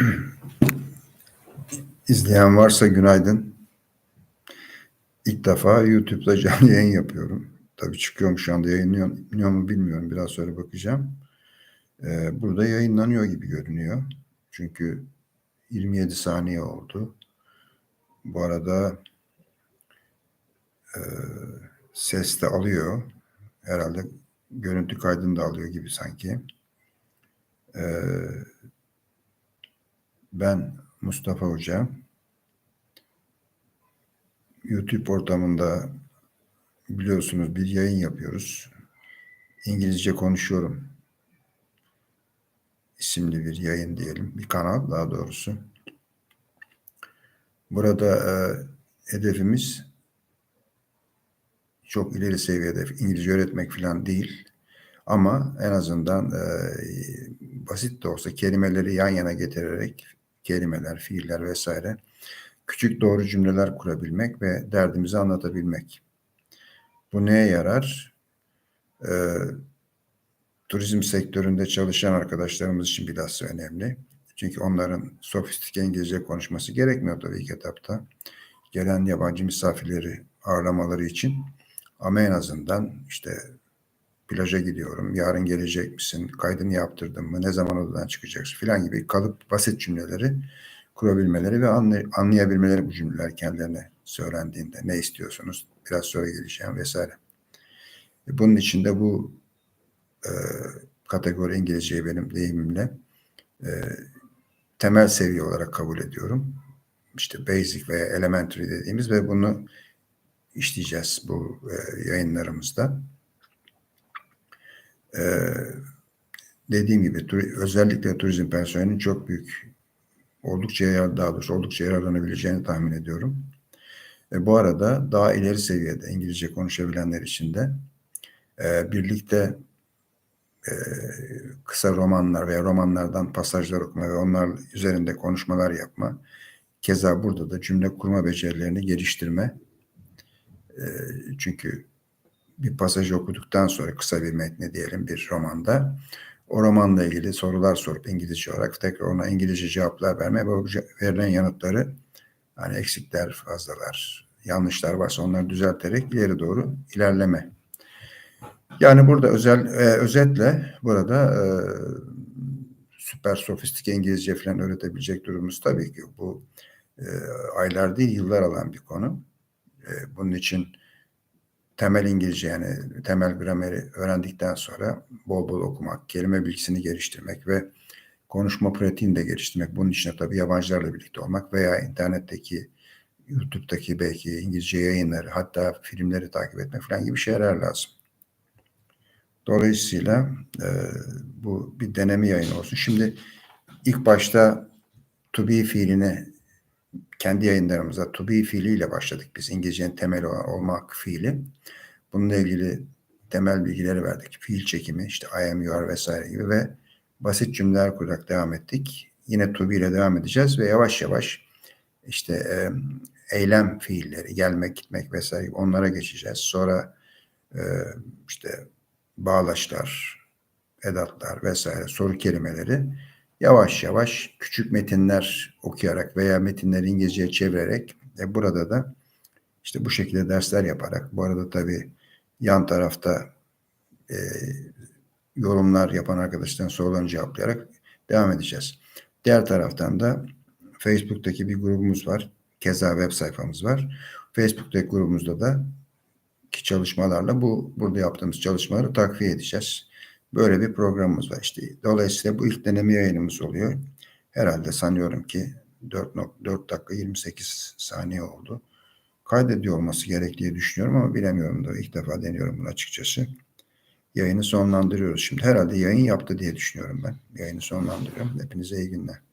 İzleyen varsa günaydın. İlk defa YouTube'da canlı yayın yapıyorum. Tabii çıkıyorum şu anda yayınlanıyor mu bilmiyorum. Biraz sonra bakacağım. Ee, burada yayınlanıyor gibi görünüyor. Çünkü 27 saniye oldu. Bu arada e, ses de alıyor. Herhalde görüntü kaydını da alıyor gibi sanki. Ee, ben Mustafa Hoca. YouTube ortamında biliyorsunuz bir yayın yapıyoruz. İngilizce konuşuyorum. isimli bir yayın diyelim. Bir kanal daha doğrusu. Burada e, hedefimiz çok ileri seviyede İngilizce öğretmek falan değil. Ama en azından e, basit de olsa kelimeleri yan yana getirerek kelimeler, fiiller vesaire küçük doğru cümleler kurabilmek ve derdimizi anlatabilmek. Bu neye yarar? Ee, turizm sektöründe çalışan arkadaşlarımız için bilhassa önemli. Çünkü onların sofistike İngilizce konuşması gerekmiyor tabii ki etapta. Gelen yabancı misafirleri ağırlamaları için. Ama en azından işte plaja gidiyorum, yarın gelecek misin, kaydını yaptırdın mı, ne zaman odadan çıkacaksın filan gibi kalıp basit cümleleri kurabilmeleri ve anlayabilmeleri bu cümleler kendilerine söylendiğinde ne istiyorsunuz, biraz sonra geleceğim vesaire. E, bunun için de bu e, kategori İngilizceyi benim deyimimle e, temel seviye olarak kabul ediyorum. İşte basic veya elementary dediğimiz ve bunu işleyeceğiz bu e, yayınlarımızda. Ee, dediğim gibi özellikle turizm personelinin çok büyük oldukça yarar, daha doğrusu oldukça yararlanabileceğini tahmin ediyorum. E, bu arada daha ileri seviyede İngilizce konuşabilenler için de e, birlikte e, kısa romanlar veya romanlardan pasajlar okuma ve onlar üzerinde konuşmalar yapma. Keza burada da cümle kurma becerilerini geliştirme. E, çünkü bir pasajı okuduktan sonra kısa bir metni diyelim bir romanda o romanla ilgili sorular sorup İngilizce olarak tekrar ona İngilizce cevaplar verme ve verilen yanıtları hani eksikler, fazlalar, yanlışlar varsa onları düzelterek ileri doğru ilerleme. Yani burada özel e, özetle burada e, süper sofistike İngilizce falan öğretebilecek durumumuz tabii ki bu e, aylar değil yıllar alan bir konu. E, bunun için temel İngilizce yani temel grameri öğrendikten sonra bol bol okumak, kelime bilgisini geliştirmek ve konuşma pratiğini de geliştirmek. Bunun için tabii yabancılarla birlikte olmak veya internetteki YouTube'daki belki İngilizce yayınları hatta filmleri takip etmek falan gibi şeyler lazım. Dolayısıyla e, bu bir deneme yayını olsun. Şimdi ilk başta to be fiiline kendi yayınlarımıza to be fiiliyle başladık biz. İngilizcenin temel olmak fiili. Bununla ilgili temel bilgileri verdik. Fiil çekimi, işte I am, you are vesaire gibi ve basit cümleler kurarak devam ettik. Yine to be ile devam edeceğiz ve yavaş yavaş işte e, eylem fiilleri, gelmek, gitmek vesaire onlara geçeceğiz. Sonra e, işte bağlaçlar, edatlar vesaire soru kelimeleri yavaş yavaş küçük metinler okuyarak veya metinleri İngilizceye çevirerek e, burada da işte bu şekilde dersler yaparak bu arada tabii yan tarafta e, yorumlar yapan arkadaşların sorularını cevaplayarak devam edeceğiz. Diğer taraftan da Facebook'taki bir grubumuz var. Keza web sayfamız var. Facebook'taki grubumuzda da ki çalışmalarla bu burada yaptığımız çalışmaları takviye edeceğiz. Böyle bir programımız var işte. Dolayısıyla bu ilk deneme yayınımız oluyor. Herhalde sanıyorum ki 4, 4 dakika 28 saniye oldu. Kaydediyor olması gerek diye düşünüyorum ama bilemiyorum da ilk defa deniyorum bunu açıkçası. Yayını sonlandırıyoruz şimdi. Herhalde yayın yaptı diye düşünüyorum ben. Yayını sonlandırıyorum. Hepinize iyi günler.